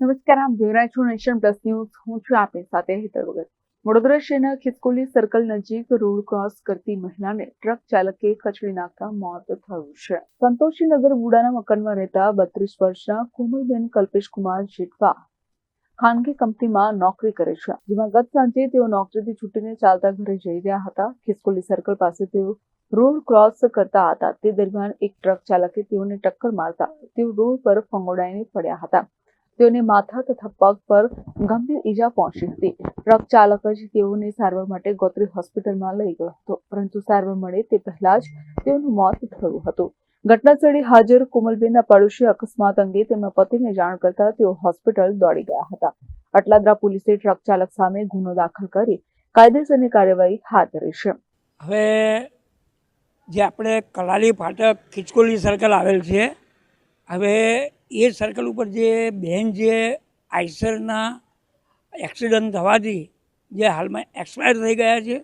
નમસ્કાર આપ જોઈ રહ્યા છો નેશન પ્લસ ન્યૂઝ. હું છું આપની સાથે હેતલ વગર વડોદરા શહેરના ખિસકોલી સર્કલ નજીક રોડ ક્રોસ કરતી મહિલાને ટ્રક ચાલકે કચડી નાખતા મોત થયું છે. સંતોષીનગર બુડાના મકાનમાં રહેતા બત્રીસ વર્ષના કોમલબેન કલ્પેશકુમાર જેઠવા ખાનગી કંપનીમાં નોકરી કરે છે. જેમાં ગત સાંજે તેઓ નોકરીથી છૂટીને ચાલતા ઘરે જઈ રહ્યા હતા. ખિસકોલી સર્કલ પાસે તેઓ રોડ ક્રોસ કરતા હતા. તે દરમિયાન એક ટ્રક ચાલકે તેઓને ટક્કર મારતા તેઓ રોડ પર ફંગોડાઈને પડ્યા હતા. તેઓને માથા તથા પગ પર ગંભીર ઈજા પહોંચી હતી. ટ્રક ચાલક જ તેઓને સારવાર માટે ગોત્રી હોસ્પિટલમાં લઈ ગયો હતો, પરંતુ સારવાર મળે તે પહેલા જ તેઓનું મોત થયું હતું. ઘટનાસ્થળે હાજર કોમલબેનના પડોશી અકસ્માત અંગે તેમના પતિને જાણ કરતા તેઓ હોસ્પિટલ દોડી ગયા હતા. અટલાદરા પોલીસે ટ્રક ચાલક સામે ગુનો દાખલ કરી કાયદેસરની કાર્યવાહી હાથ ધરી છે. હવે જે આપણે કલાલી ફાટક ખિચકોલી સર્કલ આવેલ છે, હવે એ સર્કલ ઉપર જે બેન જે આઈસરના એક્સિડન્ટ થવાથી જે હાલમાં એક્સપાયર થઈ ગયા છે,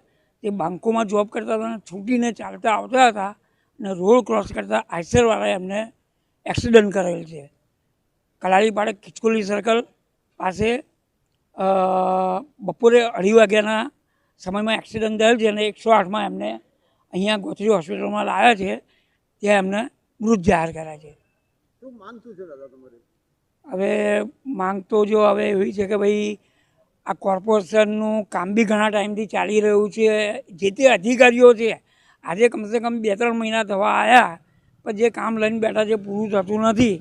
તે બાંકોમાં જોબ કરતા હતા, છૂટીને ચાલતા આવતા હતા અને રોડ ક્રોસ કરતા આઈસરવાળાએ એમને એક્સિડન્ટ કરેલ છે. કલાલી ફાટક સર્કલ પાસે બપોરે અઢી વાગ્યાના સમયમાં એક્સિડન્ટ થયેલ છે અને એકસો આઠમાં એમને અહીંયા ગોત્રી હોસ્પિટલમાં લાવ્યા છે, ત્યાં એમને મૃત જાહેર કર્યા છે. શું માંગ શું છે દાદા તમારી? હવે માંગ તો જો હવે એવી છે કે ભાઈ, આ કોર્પોરેશનનું કામ બી ઘણા ટાઈમથી ચાલી રહ્યું છે, જે તે અધિકારીઓ છે, આજે કમસે કમ બે ત્રણ મહિના થવા આવ્યા પણ જે કામ લઈને બેઠા છે પૂરું થતું નથી.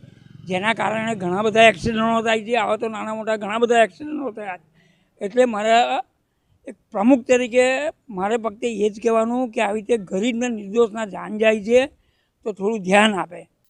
જેના કારણે ઘણા બધા એક્સિડન્ટો થાય છે, આવા તો નાના મોટા ઘણા બધા એક્સિડન્ટો થયા. એટલે મારા એક પ્રમુખ તરીકે મારે ફક્ત એ જ કહેવાનું કે આવી રીતે ગરીબને નિર્દોષના જાન જાય છે, તો થોડું ધ્યાન આપે.